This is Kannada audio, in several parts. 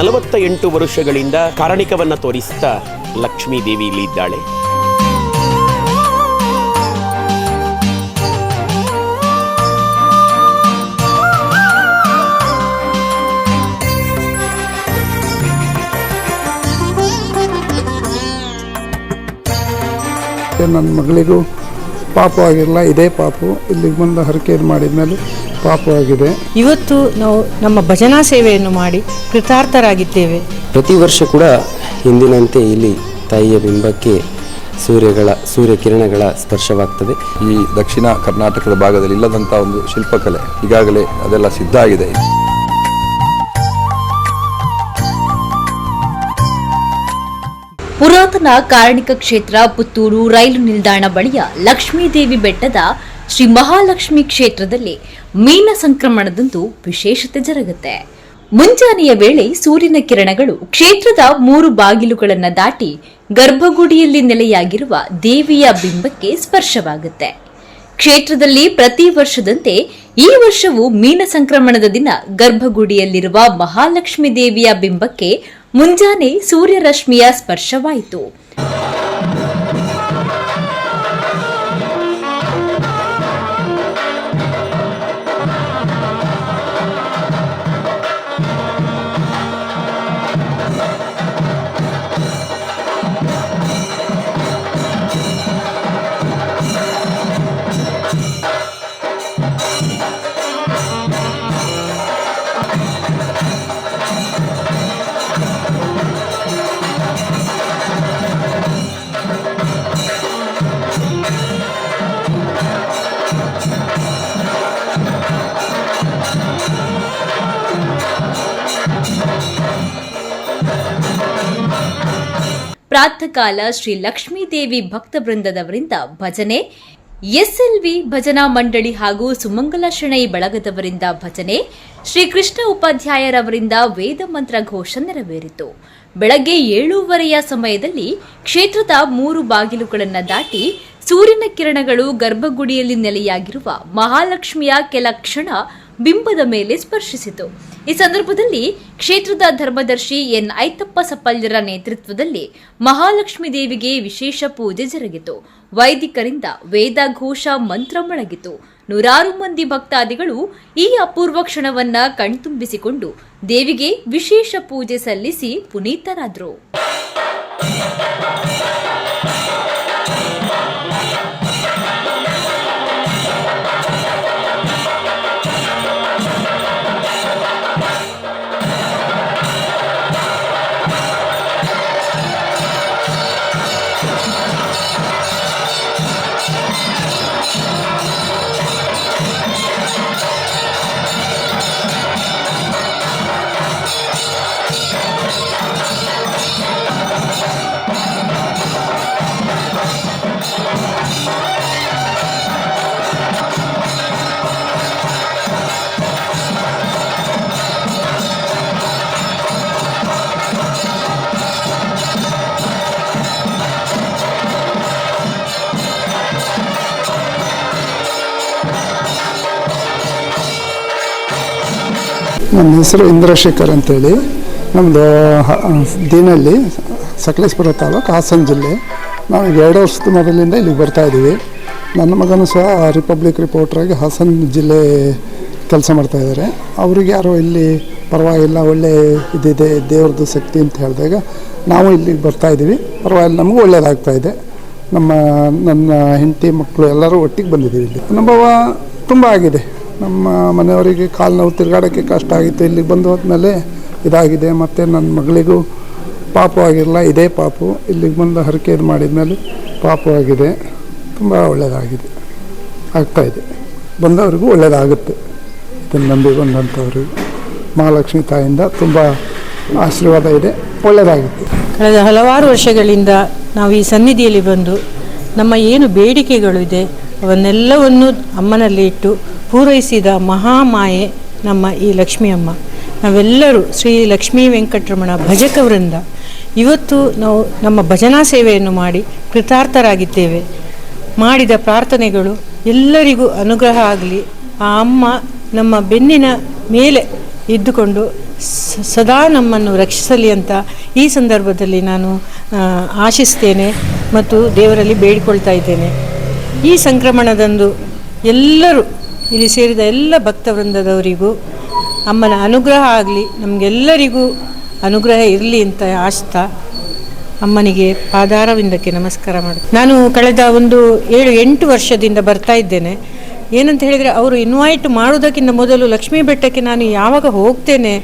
ನಲವತ್ತ ಎಂಟು ವರುಷಗಳಿಂದ ಕಾರಣಿಕವನ್ನ ತೋರಿಸ್ತಾ ಲಕ್ಷ್ಮೀ ದೇವಿ ಇಲ್ಲಿ ಇದ್ದಾಳೆ. ನನ್ನ ಮಗಳಿಗೂ ಪಾಪ ಆಗಿರಲ್ಲ ಇದೇ ಪಾಪು. ಇಲ್ಲಿಗೆ ಬಂದು ಹರಕೆ ಇದು ಮಾಡಿದ್ಮೇಲೆ ಪಾಪು ಆಗಿದೆ ಇವತ್ತು ನಾವು ನಮ್ಮ ಭಜನಾ ಸೇವೆಯನ್ನು ಮಾಡಿ ಕೃತಾರ್ಥರಾಗಿದ್ದೇವೆ. ಪ್ರತಿ ವರ್ಷ ಕೂಡ ಹಿಂದಿನಂತೆ ಇಲ್ಲಿ ತಾಯಿಯ ಬಿಂಬಕ್ಕೆ ಸೂರ್ಯಗಳ ಸೂರ್ಯ ಕಿರಣಗಳ ಸ್ಪರ್ಶವಾಗ್ತದೆ. ಈ ದಕ್ಷಿಣ ಕರ್ನಾಟಕದ ಭಾಗದಲ್ಲಿ ಇಲ್ಲದಂಥ ಒಂದು ಶಿಲ್ಪಕಲೆ ಈಗಾಗಲೇ ಅದೆಲ್ಲ ಸಿದ್ಧ ಆಗಿದೆ. ಪುರಾತನ ಕಾರಣಿಕ ಕ್ಷೇತ್ರ ಪುತ್ತೂರು ರೈಲು ನಿಲ್ದಾಣ ಬಳಿಯ ಲಕ್ಷ್ಮೀದೇವಿ ಬೆಟ್ಟದ ಶ್ರೀ ಮಹಾಲಕ್ಷ್ಮಿ ಕ್ಷೇತ್ರದಲ್ಲಿ ಮೀನ ಸಂಕ್ರಮಣದಂದು ವಿಶೇಷತೆ ಜರುಗುತ್ತೆ. ಮುಂಜಾನೆಯ ವೇಳೆ ಸೂರ್ಯನ ಕಿರಣಗಳು ಕ್ಷೇತ್ರದ ಮೂರು ಬಾಗಿಲುಗಳನ್ನ ದಾಟಿ ಗರ್ಭಗುಡಿಯಲ್ಲಿ ನೆಲೆಯಾಗಿರುವ ದೇವಿಯ ಬಿಂಬಕ್ಕೆ ಸ್ಪರ್ಶವಾಗುತ್ತೆ. ಕ್ಷೇತ್ರದಲ್ಲಿ ಪ್ರತಿ ವರ್ಷದಂತೆ ಈ ವರ್ಷವೂ ಮೀನ ಸಂಕ್ರಮಣದ ದಿನ ಗರ್ಭಗುಡಿಯಲ್ಲಿರುವ ಮಹಾಲಕ್ಷ್ಮಿ ದೇವಿಯ ಬಿಂಬಕ್ಕೆ ಮುಂಜಾನೆ ಸೂರ್ಯರಶ್ಮಿಯ ಸ್ಪರ್ಶವಾಯಿತು. ಪ್ರಾತಃಕಾಲ ಶ್ರೀ ಲಕ್ಷ್ಮೀದೇವಿ ಭಕ್ತ ವೃಂದದವರಿಂದ ಭಜನೆ, ಎಸ್ಎಲ್ವಿ ಭಜನಾ ಮಂಡಳಿ ಹಾಗೂ ಸುಮಂಗಲ ಶೆಣೈ ಬಳಗದವರಿಂದ ಭಜನೆ ಶ್ರೀಕೃಷ್ಣ ಉಪಾಧ್ಯಾಯರವರಿಂದ ವೇದ ಮಂತ್ರ ಘೋಷ ನೆರವೇರಿತು. ಬೆಳಗ್ಗೆ ಏಳೂವರೆಯ ಸಮಯದಲ್ಲಿ ಕ್ಷೇತ್ರದ ಮೂರು ಬಾಗಿಲುಗಳನ್ನು ದಾಟಿ ಸೂರ್ಯನ ಕಿರಣಗಳು ಗರ್ಭಗುಡಿಯಲ್ಲಿ ನೆಲೆಯಾಗಿರುವ ಮಹಾಲಕ್ಷ್ಮಿಯ ಕೆಲ ಕ್ಷಣ ಬಿಂಬದ ಮೇಲೆ ಸ್ಪರ್ಶಿಸಿತು. ಈ ಸಂದರ್ಭದಲ್ಲಿ ಕ್ಷೇತ್ರದ ಧರ್ಮದರ್ಶಿ ಎನ್ ಐತಪ್ಪ ಸಪ್ಪಲ್ಯರ ನೇತೃತ್ವದಲ್ಲಿ ಮಹಾಲಕ್ಷ್ಮಿ ದೇವಿಗೆ ವಿಶೇಷ ಪೂಜೆ ಜರುಗಿತು. ವೈದಿಕರಿಂದ ವೇದಘೋಷ ಮಂತ್ರ ಮೊಳಗಿತು. ನೂರಾರು ಮಂದಿ ಭಕ್ತಾದಿಗಳು ಈ ಅಪೂರ್ವ ಕ್ಷಣವನ್ನ ಕಣ್ತುಂಬಿಸಿಕೊಂಡು ದೇವಿಗೆ ವಿಶೇಷ ಪೂಜೆ ಸಲ್ಲಿಸಿ ಪುನೀತರಾದರು. ನನ್ನ ಹೆಸರು ಇಂದ್ರಶೇಖರ್ ಅಂತೇಳಿ. ನಮ್ಮದು ದೀನಲ್ಲಿ ಸಕಲೇಶ್ಪುರ ತಾಲೂಕು ಹಾಸನ ಜಿಲ್ಲೆ. ನಾವು ಎರಡು ವರ್ಷದ ಮೊದಲಿಂದ ಇಲ್ಲಿಗೆ ಬರ್ತಾ ಇದ್ದೀವಿ ನನ್ನ ಮಗನೂ ಸಹ ರಿಪಬ್ಲಿಕ್ ರಿಪೋರ್ಟ್ರಾಗಿ ಹಾಸನ ಜಿಲ್ಲೆ ಕೆಲಸ ಮಾಡ್ತಾ ಇದ್ದಾರೆ. ಅವ್ರಿಗೆ ಯಾರೋ ಇಲ್ಲಿ ಪರವಾಗಿಲ್ಲ, ಒಳ್ಳೆ ಇದಿದೆ, ದೇವ್ರದ್ದು ಶಕ್ತಿ ಅಂತ ಹೇಳಿದಾಗ ನಾವು ಇಲ್ಲಿಗೆ ಬರ್ತಾ ಇದ್ದೀವಿ ಪರವಾಗಿಲ್ಲ, ನಮಗೂ ಒಳ್ಳೆಯದಾಗ್ತಾ ಇದೆ. ನಮ್ಮ, ನನ್ನ ಹೆಂಡತಿ ಮಕ್ಕಳು ಎಲ್ಲರೂ ಒಟ್ಟಿಗೆ ಬಂದಿದ್ದೀವಿ ಇಲ್ಲಿ. ಅನುಭವ ತುಂಬ ಆಗಿದೆ. ನಮ್ಮ ಮನೆಯವರಿಗೆ ಕಾಲು ನೋವು ತಿರುಗಾಡೋಕ್ಕೆ ಕಷ್ಟ ಆಗಿತ್ತು. ಇಲ್ಲಿಗೆ ಬಂದು ಹೋದ್ಮೇಲೆ ಇದಾಗಿದೆ. ಮತ್ತು ನನ್ನ ಮಗಳಿಗೂ ಪಾಪು ಆಗಿರಲ್ಲ ಇದೇ ಪಾಪು. ಇಲ್ಲಿಗೆ ಬಂದು ಹರಕೆ ಇದು ಮಾಡಿದ್ಮೇಲೆ ಪಾಪು ಆಗಿದೆ. ತುಂಬ ಒಳ್ಳೆಯದಾಗಿದೆ ಆಗ್ತಾಯಿದೆ ಬಂದವರಿಗೂ ಒಳ್ಳೆಯದಾಗುತ್ತೆ ಇದನ್ನು ನಂಬಿ ಬಂದಂಥವ್ರಿಗೂ ಮಹಾಲಕ್ಷ್ಮಿ ತಾಯಿಂದ ತುಂಬ ಆಶೀರ್ವಾದ ಇದೆ. ಒಳ್ಳೆಯದಾಗುತ್ತೆ ಕಳೆದ ಹಲವಾರು ವರ್ಷಗಳಿಂದ ನಾವು ಈ ಸನ್ನಿಧಿಯಲ್ಲಿ ಬಂದು ನಮ್ಮ ಏನು ಬೇಡಿಕೆಗಳು ಇದೆ ಅವನ್ನೆಲ್ಲವನ್ನು ಅಮ್ಮನಲ್ಲಿ ಇಟ್ಟು ಪೂರೈಸಿದ ಮಹಾಮಾಯೆ ನಮ್ಮ ಈ ಲಕ್ಷ್ಮೀ ಅಮ್ಮ ನಾವೆಲ್ಲರೂ ಶ್ರೀ ಲಕ್ಷ್ಮೀ ವೆಂಕಟರಮಣ ಭಜಕ ವೃಂದ ಇವತ್ತು ನಾವು ನಮ್ಮ ಭಜನಾ ಸೇವೆಯನ್ನು ಮಾಡಿ ಕೃತಾರ್ಥರಾಗಿದ್ದೇವೆ. ಮಾಡಿದ ಪ್ರಾರ್ಥನೆಗಳು ಎಲ್ಲರಿಗೂ ಅನುಗ್ರಹ ಆಗಲಿ. ಆ ಅಮ್ಮ ನಮ್ಮ ಬೆನ್ನಿನ ಮೇಲೆ ಇದ್ದುಕೊಂಡು ಸದಾ ನಮ್ಮನ್ನು ರಕ್ಷಿಸಲಿ ಅಂತ ಈ ಸಂದರ್ಭದಲ್ಲಿ ನಾನು ಆಶಿಸ್ತೇನೆ ಮತ್ತು ದೇವರಲ್ಲಿ ಬೇಡಿಕೊಳ್ತಾ ಇದ್ದೇನೆ. ಈ ಸಂಕ್ರಮಣದಂದು ಎಲ್ಲರೂ ಇಲ್ಲಿ ಸೇರಿದ ಎಲ್ಲ ಭಕ್ತವೃಂದದವರಿಗೂ ಅಮ್ಮನ ಅನುಗ್ರಹ ಆಗಲಿ, ನಮಗೆಲ್ಲರಿಗೂ ಅನುಗ್ರಹ ಇರಲಿ ಅಂತ ಆಸ್ತಾ ಅಮ್ಮನಿಗೆ ಪಾದಾರವಿಂದಕ್ಕೆ ನಮಸ್ಕಾರ ಮಾಡಿ ನಾನು ಕಳೆದ ಒಂದು ಏಳು, ಎಂಟು ವರ್ಷದಿಂದ ಬರ್ತಾ ಇದ್ದೇನೆ. ಏನಂತ ಹೇಳಿದರೆ ಅವರು ಇನ್ವೈಟ್ ಮಾಡೋದಕ್ಕಿಂತ ಮೊದಲು ಲಕ್ಷ್ಮೀ ಬೆಟ್ಟಕ್ಕೆ ನಾನು ಯಾವಾಗ ಹೋಗ್ತೇನೆ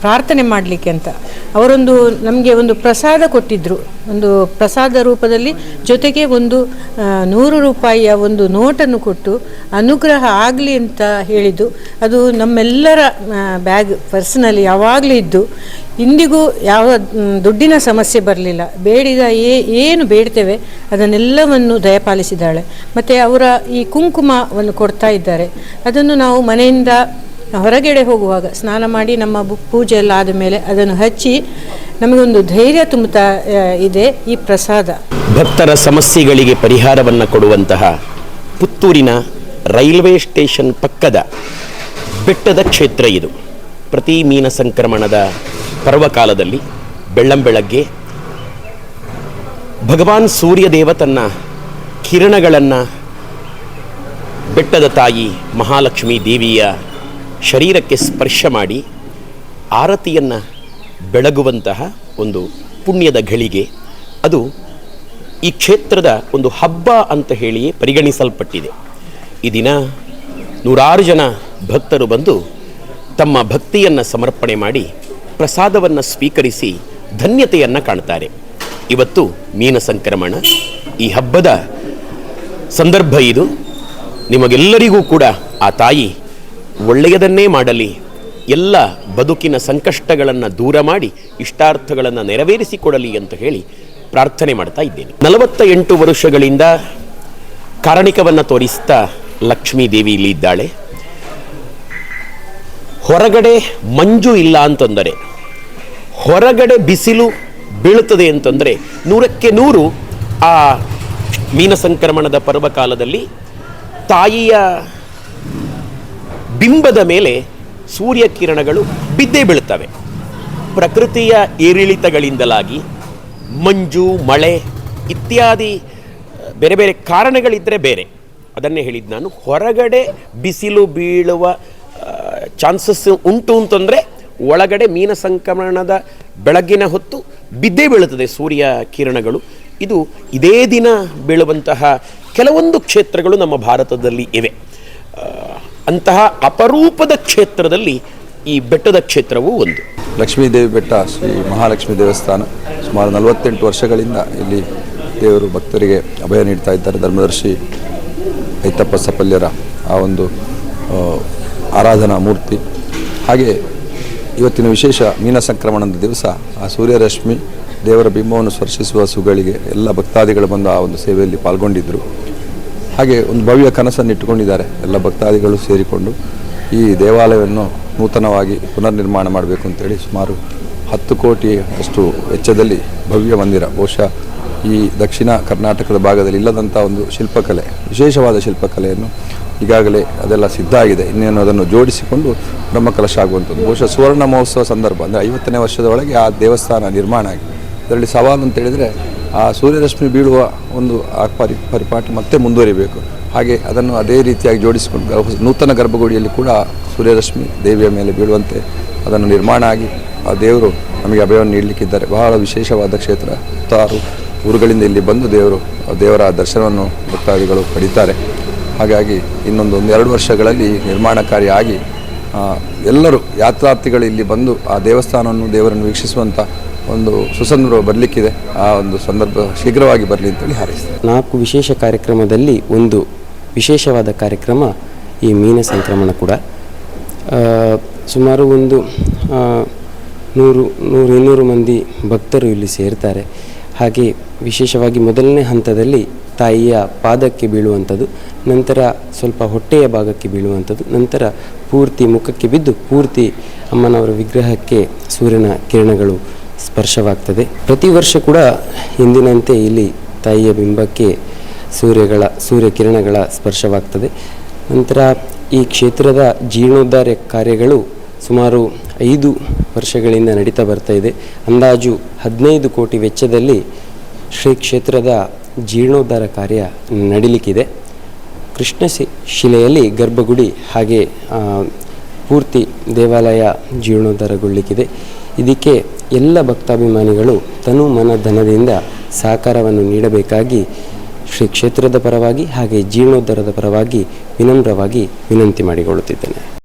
ಪ್ರಾರ್ಥನೆ ಮಾಡಲಿಕ್ಕೆ ಅಂತ. ಅವರೊಂದು ನಮಗೆ ಒಂದು ಪ್ರಸಾದ ಕೊಟ್ಟಿದ್ದರು ಒಂದು ಪ್ರಸಾದ ರೂಪದಲ್ಲಿ ಜೊತೆಗೆ ಒಂದು ನೂರು ರೂಪಾಯಿಯ ಒಂದು ನೋಟನ್ನು ಕೊಟ್ಟು ಅನುಗ್ರಹ ಆಗಲಿ ಅಂತ ಹೇಳಿದ್ದು. ಅದು ನಮ್ಮೆಲ್ಲರ ಬ್ಯಾಗ್, ಪರ್ಸ್ನಲ್ಲಿ ಯಾವಾಗಲೂ ಇದ್ದು. ಇಂದಿಗೂ ಯಾವ ದುಡ್ಡಿನ ಸಮಸ್ಯೆ ಬರಲಿಲ್ಲ. ಬೇಡಿದ ಏ, ಏನು ಬೇಡ್ತೇವೆ, ಅದನ್ನೆಲ್ಲವನ್ನು ದಯಪಾಲಿಸಿದ್ದಾಳೆ. ಮತ್ತು ಅವರ ಈ ಕುಂಕುಮವನ್ನು ಕೊಡ್ತಾ ಇದ್ದಾರೆ. ಅದನ್ನು ನಾವು ಮನೆಯಿಂದ ಹೊರಗಡೆ ಹೋಗುವಾಗ, ಸ್ನಾನ ಮಾಡಿ ನಮ್ಮ ಪೂಜೆ ಎಲ್ಲ ಆದ ಮೇಲೆ ಅದನ್ನು ಹಚ್ಚಿ, ನಮಗೊಂದು ಧೈರ್ಯ ತುಂಬುತ್ತಾ ಇದೆ ಈ ಪ್ರಸಾದ. ಭಕ್ತರ ಸಮಸ್ಯೆಗಳಿಗೆ ಪರಿಹಾರವನ್ನು ಕೊಡುವಂತಹ ಪುತ್ತೂರಿನ ರೈಲ್ವೆ ಸ್ಟೇಷನ್ ಪಕ್ಕದ ಬೆಟ್ಟದ ಕ್ಷೇತ್ರ ಇದು. ಪ್ರತಿ ಮೀನ ಸಂಕ್ರಮಣದ ಪರ್ವಕಾಲದಲ್ಲಿ ಬೆಳ್ಳಂಬೆಳಗ್ಗೆ ಭಗವಾನ್ ಸೂರ್ಯದೇವ ತನ್ನ ಕಿರಣಗಳನ್ನು ಬೆಟ್ಟದ ತಾಯಿ ಮಹಾಲಕ್ಷ್ಮೀ ದೇವಿಯ ಶರೀರಕ್ಕೆ ಸ್ಪರ್ಶ ಮಾಡಿ ಆರತಿಯನ್ನು ಬೆಳಗುವಂತಹ ಒಂದು ಪುಣ್ಯದ ಘಳಿಗೆ ಅದು ಈ ಕ್ಷೇತ್ರದ ಒಂದು ಹಬ್ಬ ಅಂತ ಹೇಳಿಯೇ ಪರಿಗಣಿಸಲ್ಪಟ್ಟಿದೆ. ಈ ದಿನ ನೂರಾರು ಜನ ಭಕ್ತರು ಬಂದು ತಮ್ಮ ಭಕ್ತಿಯನ್ನು ಸಮರ್ಪಣೆ ಮಾಡಿ ಪ್ರಸಾದವನ್ನು ಸ್ವೀಕರಿಸಿ ಧನ್ಯತೆಯನ್ನು ಕಾಣ್ತಾರೆ. ಇವತ್ತು ಮೀನ ಸಂಕ್ರಮಣ. ಈ ಹಬ್ಬದ ಸಂದರ್ಭ ಇದು. ನಿಮಗೆಲ್ಲರಿಗೂ ಕೂಡ ಆ ತಾಯಿ ಒಳ್ಳೆಯದನ್ನೇ ಮಾಡಲಿ. ಎಲ್ಲ ಬದುಕಿನ ಸಂಕಷ್ಟಗಳನ್ನು ದೂರ ಮಾಡಿ ಇಷ್ಟಾರ್ಥಗಳನ್ನು ನೆರವೇರಿಸಿಕೊಡಲಿ ಅಂತ ಹೇಳಿ ಪ್ರಾರ್ಥನೆ ಮಾಡ್ತಾ ಇದ್ದೇನೆ. ನಲವತ್ತ ಎಂಟು ವರ್ಷಗಳಿಂದ ಕಾರಣಿಕವನ್ನು ತೋರಿಸ್ತಾ ಲಕ್ಷ್ಮೀ ದೇವಿ ಇಲ್ಲಿ ಇದ್ದಾಳೆ. ಹೊರಗಡೆ ಮಂಜು ಇಲ್ಲ ಅಂತಂದರೆ, ಹೊರಗಡೆ ಬಿಸಿಲು ಬೀಳುತ್ತದೆ ಅಂತಂದರೆ ನೂರಕ್ಕೆ ನೂರು ಆ ಮೀನ ಸಂಕ್ರಮಣದ ಪರ್ವಕಾಲದಲ್ಲಿ ತಾಯಿಯ ಬಿಂಬದ ಮೇಲೆ ಸೂರ್ಯ ಕಿರಣಗಳು ಬಿದ್ದೇ ಬೀಳುತ್ತವೆ. ಪ್ರಕೃತಿಯ ಏರಿಳಿತಗಳಿಂದಲಾಗಿ ಮಂಜು, ಮಳೆ ಇತ್ಯಾದಿ ಬೇರೆ ಬೇರೆ ಕಾರಣಗಳಿದ್ದರೆ ಬೇರೆ. ಅದನ್ನೇ ಹೇಳಿದ್ದು ನಾನು. ಹೊರಗಡೆ ಬಿಸಿಲು ಬೀಳುವ ಚಾನ್ಸಸ್ ಉಂಟು ಅಂತಂದರೆ ಒಳಗಡೆ ಮೀನ ಸಂಕ್ರಮಣದ ಬೆಳಗ್ಗಿನ ಹೊತ್ತು ಬಿದ್ದೇ ಬೀಳುತ್ತದೆ ಸೂರ್ಯ ಕಿರಣಗಳು. ಇದು ಇದೇ ದಿನ ಬೀಳುವಂತಹ ಕೆಲವೊಂದು ಕ್ಷೇತ್ರಗಳು ನಮ್ಮ ಭಾರತದಲ್ಲಿ ಇವೆ. ಅಂತಹ ಅಪರೂಪದ ಕ್ಷೇತ್ರದಲ್ಲಿ ಈ ಬೆಟ್ಟದ ಕ್ಷೇತ್ರವೂ ಒಂದು. ಲಕ್ಷ್ಮೀದೇವಿ ಬೆಟ್ಟ, ಶ್ರೀ ಮಹಾಲಕ್ಷ್ಮಿ ದೇವಸ್ಥಾನ. ಸುಮಾರು ನಲವತ್ತೆಂಟು ವರ್ಷಗಳಿಂದ ಇಲ್ಲಿ ದೇವರು ಭಕ್ತರಿಗೆ ಅಭಯ ನೀಡ್ತಾ ಇದ್ದಾರೆ ಧರ್ಮದರ್ಶಿ ಐತಪ್ಪ ಸಪಲ್ಯರ ಆ ಒಂದು ಆರಾಧನಾ ಮೂರ್ತಿ. ಹಾಗೆ ಇವತ್ತಿನ ವಿಶೇಷ ಮೀನ ಸಂಕ್ರಮಣದ ದಿವಸ ಆ ಸೂರ್ಯರಶ್ಮಿ ದೇವರ ಬಿಂಬವನ್ನು ಸ್ಪರ್ಶಿಸುವ ಸುಗಳಿಗೆ ಎಲ್ಲ ಭಕ್ತಾದಿಗಳು ಬಂದು ಆ ಒಂದು ಸೇವೆಯಲ್ಲಿ ಪಾಲ್ಗೊಂಡಿದ್ದರು ಹಾಗೆ ಒಂದು ಭವ್ಯ ಕನಸನ್ನು ಇಟ್ಟುಕೊಂಡಿದ್ದಾರೆ ಎಲ್ಲ ಭಕ್ತಾದಿಗಳು ಸೇರಿಕೊಂಡು ಈ ದೇವಾಲಯವನ್ನು ನೂತನವಾಗಿ ಪುನರ್ನಿರ್ಮಾಣ ಮಾಡಬೇಕು ಅಂತೇಳಿ ಸುಮಾರು ಹತ್ತು ಕೋಟಿ ಅಷ್ಟು ವೆಚ್ಚದಲ್ಲಿ ಭವ್ಯ ಮಂದಿರ, ಬಹುಶಃ ಈ ದಕ್ಷಿಣ ಕರ್ನಾಟಕದ ಭಾಗದಲ್ಲಿ ಇಲ್ಲದಂಥ ಒಂದು ಶಿಲ್ಪಕಲೆ, ವಿಶೇಷವಾದ ಶಿಲ್ಪಕಲೆಯನ್ನು ಈಗಾಗಲೇ ಅದೆಲ್ಲ ಸಿದ್ಧ ಆಗಿದೆ. ಇನ್ನೇನು ಅದನ್ನು ಜೋಡಿಸಿಕೊಂಡು ಬ್ರಹ್ಮಕಲಶ ಆಗುವಂಥದ್ದು. ಬಹುಶಃ ಸುವರ್ಣ ಮಹೋತ್ಸವ ಸಂದರ್ಭ ಅಂದರೆ ಐವತ್ತನೇ ವರ್ಷದ ಒಳಗೆ ಆ ದೇವಸ್ಥಾನ ನಿರ್ಮಾಣ ಆಗಿದೆ. ಅದರಲ್ಲಿ ಸವಾಲು ಅಂತ ಹೇಳಿದರೆ ಆ ಸೂರ್ಯರಶ್ಮಿ ಬೀಳುವ ಒಂದು ಆ ಪರಿ ಪರಿಪಾಠ ಮತ್ತೆ ಮುಂದುವರಿಬೇಕು. ಹಾಗೆ ಅದನ್ನು ಅದೇ ರೀತಿಯಾಗಿ ಜೋಡಿಸಿಕೊಂಡು ನೂತನ ಗರ್ಭಗುಡಿಯಲ್ಲಿ ಕೂಡ ಸೂರ್ಯರಶ್ಮಿ ದೇವಿಯ ಮೇಲೆ ಬೀಳುವಂತೆ ಅದನ್ನು ನಿರ್ಮಾಣ ಆಗಿ ಆ ದೇವರು ನಮಗೆ ಅಭಯವನ್ನು ನೀಡಲಿಕ್ಕಿದ್ದಾರೆ. ಬಹಳ ವಿಶೇಷವಾದ ಕ್ಷೇತ್ರ. ಹತ್ತಾರು ಊರುಗಳಿಂದ ಇಲ್ಲಿ ಬಂದು ದೇವರು ದೇವರ ದರ್ಶನವನ್ನು ಭಕ್ತಾದಿಗಳು ಪಡಿತಾರೆ. ಹಾಗಾಗಿ ಇನ್ನೊಂದು ಒಂದೆರಡು ವರ್ಷಗಳಲ್ಲಿ ನಿರ್ಮಾಣ ಕಾರ್ಯ ಆಗಿ ಎಲ್ಲರೂ ಯಾತ್ರಾರ್ಥಿಗಳು ಇಲ್ಲಿ ಬಂದು ಆ ದೇವಸ್ಥಾನವನ್ನು ದೇವರನ್ನು ವೀಕ್ಷಿಸುವಂಥ ಒಂದು ಸುಸಂದರ್ಭ ಬರಲಿಕ್ಕಿದೆ. ಆ ಒಂದು ಸಂದರ್ಭ ಶೀಘ್ರವಾಗಿ ಬರಲಿ ಅಂತೇಳಿ ಹಾರೈಸ್ತೇನೆ. ನಾಲ್ಕು ವಿಶೇಷ ಕಾರ್ಯಕ್ರಮದಲ್ಲಿ ಒಂದು ವಿಶೇಷವಾದ ಕಾರ್ಯಕ್ರಮ ಈ ಮೀನ ಸಂಕ್ರಮಣ ಕೂಡ. ಸುಮಾರು ಒಂದು ನೂರು ನೂರು ಇನ್ನೂರು ಮಂದಿ ಭಕ್ತರು ಇಲ್ಲಿ ಸೇರ್ತಾರೆ. ಹಾಗೆ ವಿಶೇಷವಾಗಿ ಮೊದಲನೇ ಹಂತದಲ್ಲಿ ತಾಯಿಯ ಪಾದಕ್ಕೆ ಬೀಳುವಂಥದ್ದು, ನಂತರ ಸ್ವಲ್ಪ ಹೊಟ್ಟೆಯ ಭಾಗಕ್ಕೆ ಬೀಳುವಂಥದ್ದು, ನಂತರ ಪೂರ್ತಿ ಮುಖಕ್ಕೆ ಬಿದ್ದು ಪೂರ್ತಿ ಅಮ್ಮನವರ ವಿಗ್ರಹಕ್ಕೆ ಸೂರ್ಯನ ಕಿರಣಗಳು ಸ್ಪರ್ಶವಾಗ್ತದೆ. ಪ್ರತಿ ವರ್ಷ ಕೂಡ ಹಿಂದಿನಂತೆ ಇಲ್ಲಿ ತಾಯಿಯ ಬಿಂಬಕ್ಕೆ ಸೂರ್ಯಗಳ, ಸೂರ್ಯ ಕಿರಣಗಳ ಸ್ಪರ್ಶವಾಗ್ತದೆ. ನಂತರ ಈ ಕ್ಷೇತ್ರದ ಜೀರ್ಣೋದ್ಧಾರ ಕಾರ್ಯಗಳು ಸುಮಾರು ಐದು ವರ್ಷಗಳಿಂದ ನಡೀತಾ ಬರ್ತಾ ಇದೆ. ಅಂದಾಜು ಹದಿನೈದು ಕೋಟಿ ವೆಚ್ಚದಲ್ಲಿ ಶ್ರೀ ಕ್ಷೇತ್ರದ ಜೀರ್ಣೋದ್ಧಾರ ಕಾರ್ಯ ನಡೀಲಿಕ್ಕಿದೆ. ಕೃಷ್ಣ ಶಿಲೆಯಲ್ಲಿ ಗರ್ಭಗುಡಿ ಹಾಗೆ ಪೂರ್ತಿ ದೇವಾಲಯ ಜೀರ್ಣೋದ್ಧಾರಗೊಳ್ಳಿಕ್ಕಿದೆ. ಇದಕ್ಕೆ ಎಲ್ಲ ಭಕ್ತಾಭಿಮಾನಿಗಳು ತನು ಮನ ಧನದಿಂದ ಸಹಕಾರವನ್ನು ನೀಡಬೇಕಾಗಿ ಶ್ರೀ ಕ್ಷೇತ್ರದ ಪರವಾಗಿ ಹಾಗೆ ಜೀರ್ಣೋದ್ಧಾರದ ಪರವಾಗಿ ವಿನಮ್ರವಾಗಿ ವಿನಂತಿ ಮಾಡಿಕೊಳ್ಳುತ್ತಿದ್ದೇನೆ.